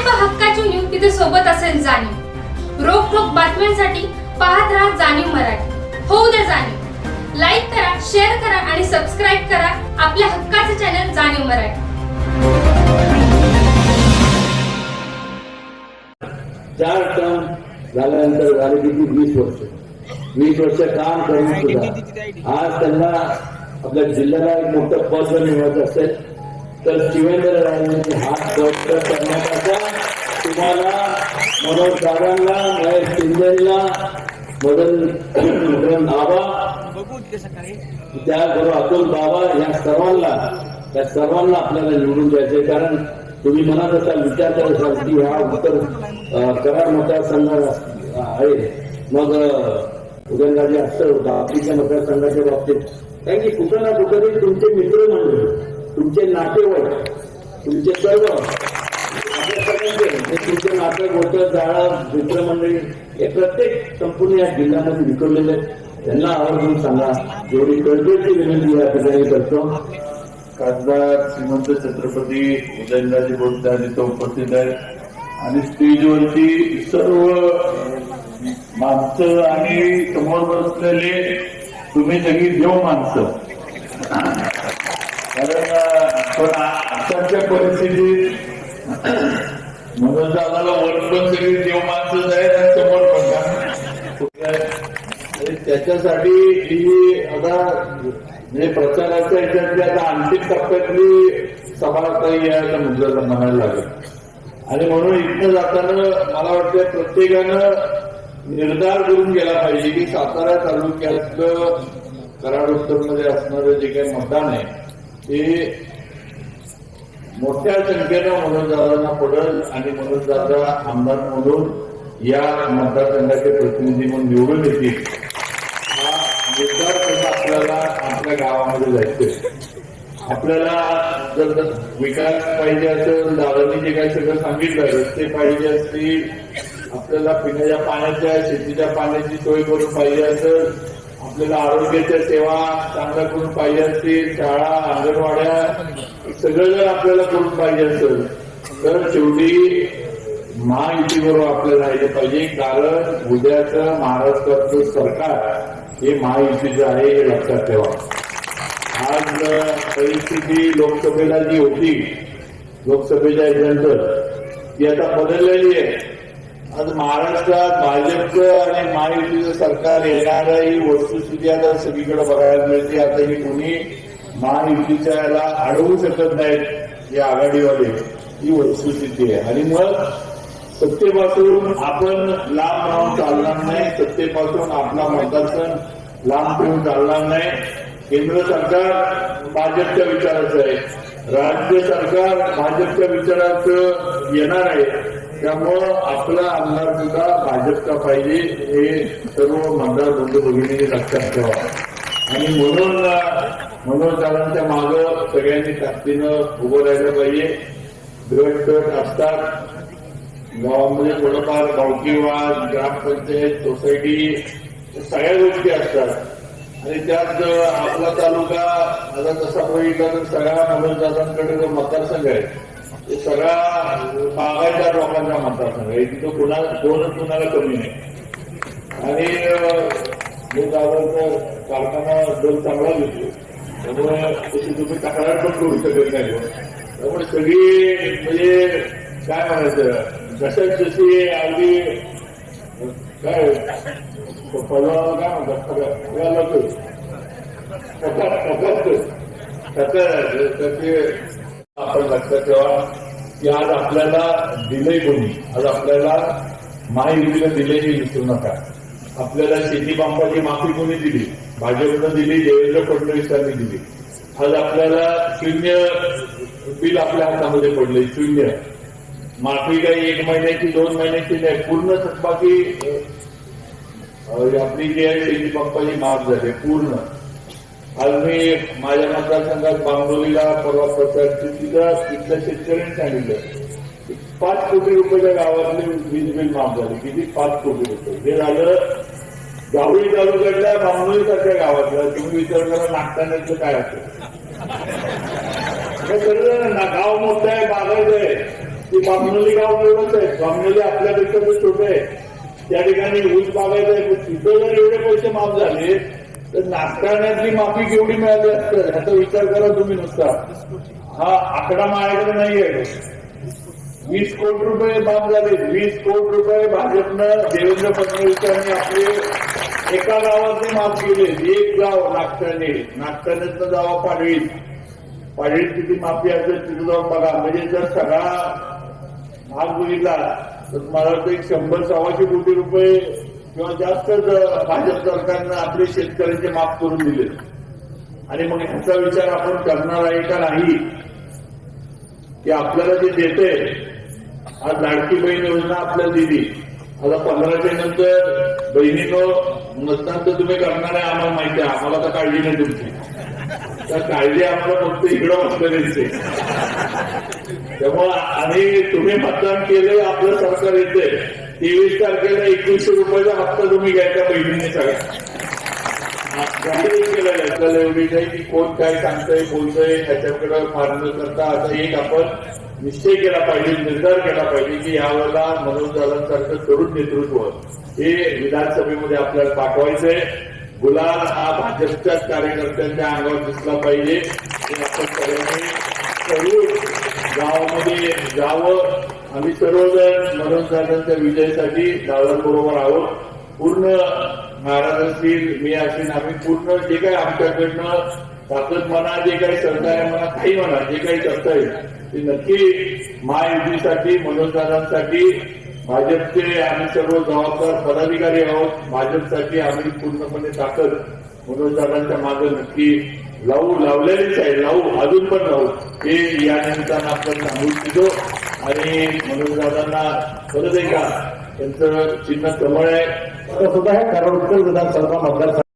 न्याय व हक्काची न्यूज तिथे सोबत असेल जाणीव. रोखोक बातम्यांसाठी पाहत राहा जाणीव मराठी. होऊ द्या जाणीव. लाईक करा शेअर करा आणि सबस्क्राईब करा आपल्या हक्काचे चॅनल जाणीव मराठी. चार टर्म झाल्यानंतर झाले किती? वीस वर्ष. वीस वर्ष काम करून सुद्धा. आज त्यांना आपल्या जिल्ह्याला एक मोठं पद जर मिळवायचं असेल तर शिवेंद्र राजेंचे हात बळकट करण्याचा तुम्हाला मनोज दादांना महेश शिंदेला मदन मदन बाबा त्याचबरोबर अतुल बाबा या सर्वांना त्या सर्वांना आपल्याला निवडून द्यायचे. कारण तुम्ही मनात असा विचार करत असाल की हा उत्तर करार कराड मतदारसंघ आहे. मग उदयनराजे असं बाकीच्या मतदारसंघाच्या बाबतीत. कारण की कुठं ना कुठेतरी तुमचे मित्र म्हणून तुमचे नातेवाईक तुमचे सर्व आपल्या सगळ्यांचे हे तुमचे नाते गोट मित्रमंडळी हे प्रत्येक संपूर्ण या जिल्ह्यामध्ये विखरलेले त्यांना आवर्जून सांगा एवढी कळकळीची विनंती या ठिकाणी करतो. खासदार श्रीमंत छत्रपती उदयनराजे बोलतात तिथं उपस्थित आहेत. आणि स्टेजवरती सर्व माणसं आणि समोर बसलेले तुम्ही सगळी देव माणसं. कारण पण आताच्या परिस्थितीत म्हणून दादाला वर पण सगळी देव माणसंच आहेत आणि समोर पण त्याच्यासाठी ही आता म्हणजे प्रचाराच्या याच्यातली आता अंतिम टप्प्यातली सभा काही यायला म्हटलं म्हणायला लागेल. आणि म्हणून इथनं जाताना मला वाटतं प्रत्येकानं निर्धार करून गेला पाहिजे की सातारा तालुक्यातलं कराड उत्तरमध्ये असणारं जे काही मतदान आहे ते मोठ्या संख्येनं मनोजदादांना पडल आणि मनोजदादा आमदार म्हणून या मतदारसंघाचे प्रतिनिधी म्हणून निवडून येतील. हा निर्धार करून आपल्याला आपल्या गावामध्ये जायचंय. आपल्याला जर विकास पाहिजे असेल दादांनी जे काही सगळं सांगितलं रस्ते पाहिजे असतील आपल्याला पिण्याच्या पाण्याच्या शेतीच्या पाण्याची सोय करून पाहिजे असेल आपल्याला आरोग्याच्या सेवा चांगल्या करून पाहिजे असतील शाळा अंगणवाड्या सगळं जर आपल्याला करून पाहिजे असेल तर शेवटी महायुतीबरोबर आपल्याला राहिले पाहिजे. कारण उद्याचं महाराष्ट्राचं सरकार हे महायुतीचं आहे हे लक्षात ठेवा. आज परिस्थिती लोकसभेला जी होती लोकसभेच्या याच्यानंतर ती आता बदललेली आहे. आज महाराष्ट्रात भाजपचं आणि महायुतीचं सरकार येणार ही वस्तुस्थिती आता सगळीकडे बघायला मिळते. आता ही कुणी महायुतीच्या याला अडवू शकत नाहीत हे आघाडीवाले. ही वस्तुस्थिती आहे. आणि मग सत्तेपासून आपण लांब राहून चालणार नाही. सत्तेपासून आपला मतदारसंघ लांब ठेवून चालणार नाही. केंद्र सरकार भाजपच्या विचाराचं आहे. राज्य सरकार भाजपच्या विचाराचं येणार आहे. त्यामुळं आपला आमदार सुद्धा भाजपचा पाहिजे. हे सर्व मतदार बंधू भगिनी लक्षात ठेवा. आणि म्हणून मनोजदारांच्या मागं सगळ्यांनी ताकदीनं उभं राहिलं पाहिजे. गट गट असतात. गावामध्ये थोडंफार गावकीवाद ग्रामपंचायत सोसायटी सगळ्या गोष्टी असतात. आणि त्यात आपला तालुका आता तसा बघितला तर सगळ्या मनोजदारांकडे जो मतदारसंघ आहे ते सगळा बागायतदार लोकांचा मतदारसंघ आहे. तिथं कुणा दोनच कुणाला कमी नाही. आणि हे दादाचा कारखाना दर चांगला दिसतो त्यामुळं तशी तुम्ही तक्रार पण करू शकत नाही त्यामुळे सगळी म्हणजे काय म्हणायचं जशाच जशी अगदी काय पलवाला काय म्हणतात? सगळ्या त्याचे आपण लक्षात ठेवा की आज आपल्याला दिलंय कोणी आज आपल्याला महायुतीला दिलंय हे विसरू नका आपल्याला शेती पंपाची माफी कोणी दिली? भाजपनं दिली देवेंद्र फडणवीसांनी दिली. आज आपल्याला शून्य बिल आपल्या हातामध्ये पडले शून्य. माफी काही एक महिन्याची दोन महिन्याची नाही पूर्ण थकबाकी आपली जी आहे शेती पंपाची माफ झाली पूर्ण. आज मी माझ्या मतदारसंघात बांगोलीला परवा प्रचार तिथं तिथल्या शेतकऱ्यांनी सांगितलं. पाच कोटी रुपयाच्या गावातले वीज बिल माफ झाले. किती? पाच कोटी रुपये. हे झालं गावळी तालुक्यातल्या बांगोली सारख्या गावातलं तुम्ही विचार करा नागठाण्याचं काय असतं? ना गाव मोठं आहे बागायचं आहे. ती बामनोली गाव एवढंच आहे बामनोली आपल्यापेक्षा तर छोटं आहे. त्या ठिकाणी ऊस बागायचं आहे. पण तिथं जर एवढे पैसे माफ झाले तर नागताण्यातली माफी केवढी मिळाली असतं? ह्याचा विचार करा तुम्ही नुसता. हा आकडा माझ्याकडे नाही आहे वीस कोटी रुपये माफ झाले. वीस कोटी रुपये भाजपनं देवेंद्र फडणवीस यांनी आपले एका गावाचे माफ केले एक गाव नागट्याने नागठाण्यातलं गाव पाडवीत. पाडवीत किती माफी असेल तिथे जाऊन बघा. म्हणजे जर सगळा भाग बघितला तर मला वाटतं एक शंभर सव्वाशे कोटी रुपये किंवा जास्त भाजप सरकारनं आपले शेतकऱ्यांचे माफ करून दिले. आणि मग ह्याचा विचार आपण करणार आहे का नाही की आपल्याला जे देते आज लाडकी बहीण योजना आपल्याला दिली. आता पंधराच्या नंतर बहिणीनं मतदान तर तुम्ही करणार आहे आम्हाला माहिती आहे. आम्हाला तर काळजी नाही तुमची. तर काळजी आम्हाला फक्त इकडं बसलेली दिसते त्यामुळं आणि तुम्ही मतदान केलं आपलं सरकार येते. तेवीस तारखेला एकवीसशे रुपयाचा हप्ता तुम्ही घ्यायचा बहिणींनी सगळ्या. जाहीर केलेलं आहे. आपल्याला एवढी आहे की कोण काय सांगतंय बोलतंय त्याच्याकडे फार न करता. आता एक आपण निश्चय केला पाहिजे निर्धार केला पाहिजे की यावेळेला मनोज दादांसारखं तरुण नेतृत्व हे विधानसभेमध्ये आपल्याला पाठवायचंय. गुलाल हा भाजपच्याच कार्यकर्त्यांच्या अंगावर दिसला पाहिजे. हे आपण गावामध्ये जावं. आम्ही सर्वजण मनोज दादांच्या विजयासाठी दादांबरोबर आहोत. पूर्ण महाराज असतील मी असेल आम्ही. पूर्ण जे काही आमच्याकडनं ताकद म्हणा जे काही सहकार्य म्हणा काही म्हणा जे काही करता येईल ते नक्की महायुतीसाठी मनोजदारांसाठी भाजपचे आम्ही सर्व जबाबदार पदाधिकारी आहोत. भाजपसाठी आम्ही पूर्णपणे ताकद मनोजदारांच्या मागे नक्की लावू लावलेलीच आहे. लावू अजून पण लावू. हे या निमित्तानं आपण सांगू इच्छितो. आणि मनोजदारांना परत एकदा त्यांचं चिन्ह कमळ आहे. सुद्धा हे कारण उत्तर विधानसभा मतदारसंघ.